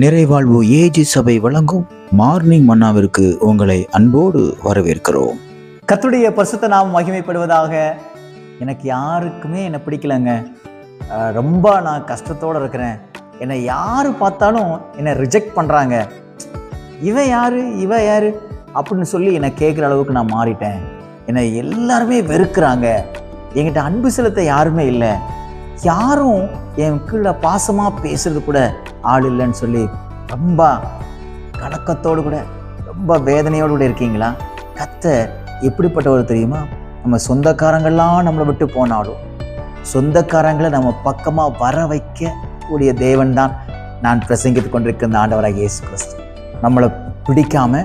நிறைவாழ்வு AG சபை வழங்கும் morning மன்னாவிற்கு உங்களை அன்போடு வரவேற்கிறோம். கத்துடைய பரிசுத்த நாம் மகிமைப்படுவதாக எனக்கு யாருக்குமே என்னை பிடிக்கலங்க. ரொம்ப நான் கஷ்டத்தோடு இருக்கிறேன். என்னை யார் பார்த்தாலும் என்னை ரிஜெக்ட் பண்ணுறாங்க இவன் யாரு இவ யாரு அப்படின்னு சொல்லி என்னை கேட்குற அளவுக்கு நான் மாறிட்டேன். என்னை எல்லாருமே வெறுக்கிறாங்க. என்கிட்ட அன்பு செலுத்த யாருமே இல்லை. யாரும் என் கீழே பாசமாக பேசுறது கூட ஆள் இல்லைன்னு சொல்லி ரொம்ப கலக்கத்தோடு கூட ரொம்ப வேதனையோடு கூட இருக்கீங்களா? கத்த எப்படிப்பட்டவர் தெரியுமா? நம்ம சொந்தக்காரங்கள்லாம் நம்மளை விட்டு போனாலும் சொந்தக்காரங்களை நம்ம பக்கமாக வர வைக்க கூடிய தேவன் தான் நான் பிரசங்கித்து கொண்டிருக்கிற இந்த ஆண்டவராக இயேசு கிறிஸ்து. நம்மளை பிடிக்காம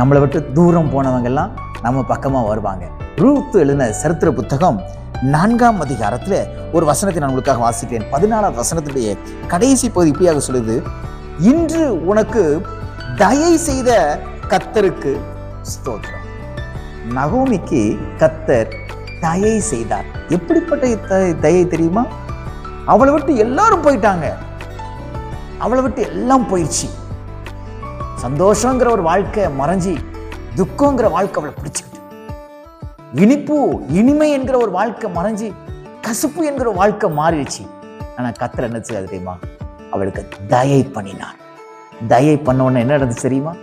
நம்மளை விட்டு தூரம் போனவங்கெல்லாம் நம்ம பக்கமாக வருவாங்க. ரூத்து எழுதின சரித்திர புத்தகம் நான்காம் அதிகாரத்தில் ஒரு வசனத்தை நான் உங்களுக்காக வாசிக்கிறேன். பதினாலாம் வசனத்துடைய கடைசி பகுதி இப்படியாக சொல்லுது. இன்று உனக்கு தயை செய்த கத்தருக்கு ஸ்தோத்திரம். நகோமிக்கு கத்தர் தயை செய்தார். எப்படிப்பட்ட தயை தெரியுமா? அவளை விட்டு எல்லாரும் போயிட்டாங்க. அவளை விட்டு எல்லாம் போயிடுச்சு. சந்தோஷங்கிற ஒரு வாழ்க்கை மறைஞ்சி துக்கங்கிற வாழ்க்கை அவளை பிடிச்சிக்கிட்டு. இனிப்பு இனிமை என்கிற ஒரு வாழ்க்கை மறைஞ்சி கசுப்பு என்கிற ஒரு வாழ்க்கை மாறிடுச்சு. ஆனா கத்தர் என்ன செய்யாது தெரியுமா? அவளுக்கு தயை பண்ணினார். தயை பண்ண உடனே என்ன நடந்துச்சு தெரியுமா?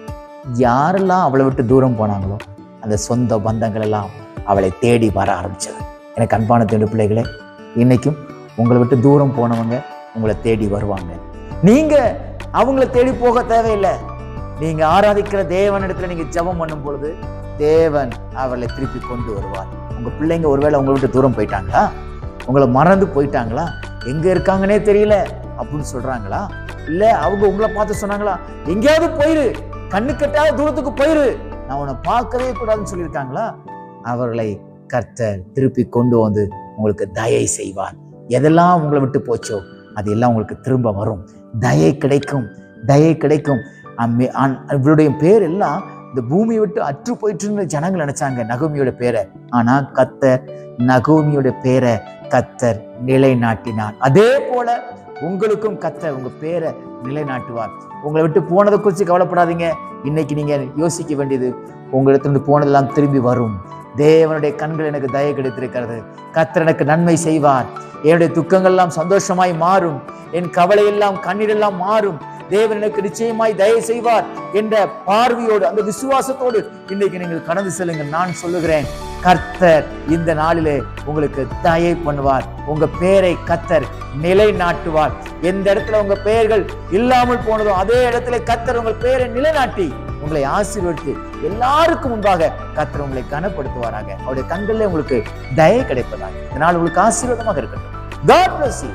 யாரெல்லாம் அவளை விட்டு தூரம் போனாங்களோ அந்த சொந்த பந்தங்கள் எல்லாம் அவளை தேடி வர ஆரம்பிச்சது. எனக்கு அன்பான தேடு பிள்ளைகளே இன்னைக்கும் உங்களை விட்டு தூரம் போனவங்க உங்களை தேடி வருவாங்க. நீங்க அவங்கள தேடி போக தேவையில்லை. நீங்க ஆராதிக்கிற தேவனிடத்துல நீங்க ஜெபம் பண்ணும் பொழுது தேவன் அவளை திருப்பி கொண்டு வருவார். உங்கள் பிள்ளைங்க ஒருவேளை உங்களை விட்டு தூரம் போயிட்டாங்களா? உங்களை மறந்து போயிட்டாங்களா? எங்கே இருக்காங்கன்னே தெரியல அப்படின்னு சொல்கிறாங்களா இல்லை அவங்க உங்களை பார்த்து சொன்னாங்களா? எங்கேயாவது போயிரு. கண்ணு கட்டாத தூரத்துக்கு போயிரு. நான் உன்னை பார்க்கவே கூடாதுன்னு சொல்லியிருக்காங்களா? அவர்களை கர்த்தர் திருப்பி கொண்டு வந்து உங்களுக்கு தயை செய்வார். எதெல்லாம் உங்களை விட்டு போச்சோ அது எல்லாம் உங்களுக்கு திரும்ப வரும். தயை கிடைக்கும். தயை கிடைக்கும். அம்மே ஆன்- இவளுடைய பேர் எல்லாம் இந்த பூமியை விட்டு அற்று போயிட்டுன்னு ஜனங்கள் நினைச்சாங்க நகோமியோட பேரை. ஆனா கத்தர் நகோமியோட பேரை கத்தர் நிலைநாட்டினார். அதே போல உங்களுக்கும் கத்தர் உங்க பேரை நிலைநாட்டுவார். உங்களை விட்டு போனதை குறித்து கவலைப்படாதீங்க. இன்னைக்கு நீங்க யோசிக்க வேண்டியது உங்களிடத்திலிருந்து போனதெல்லாம் திரும்பி வரும். தேவனுடைய கண்கள் எனக்கு தய கிடைத்திருக்கிறது. கத்தர் எனக்கு நன்மை செய்வார். என்னுடைய துக்கங்கள்லாம் சந்தோஷமாய் மாறும். என் கவலையெல்லாம் கண்ணீரெல்லாம் மாறும். தேவன் எனக்கு நிச்சயமாய் தயவு செய்வார் என்ற பார்வையோடு அந்த விசுவாசத்தோடு இன்னைக்கு நீங்கள் கடந்து செல்லுங்க நான் சொல்லுகிறேன் கர்த்தர் இந்த நாளிலே உங்களுக்கு தயை பண்ணுவார். உங்க பேரை கத்தர் நிலைநாட்டுவார். எந்த இடத்துல உங்க பெயர்கள் இல்லாமல் போனதோ அதே இடத்துல கத்தர் உங்கள் பெயரை நிலைநாட்டி உங்களை ஆசீர்வதித்து எல்லாருக்கும் முன்பாக கத்தர் உங்களை கனப்படுத்துவாராக. அவருடைய கண்களில் உங்களுக்கு தயை கிடைப்பதாக. நாள் உங்களுக்கு ஆசீர்வாதமாக இருக்கட்டும். God bless you.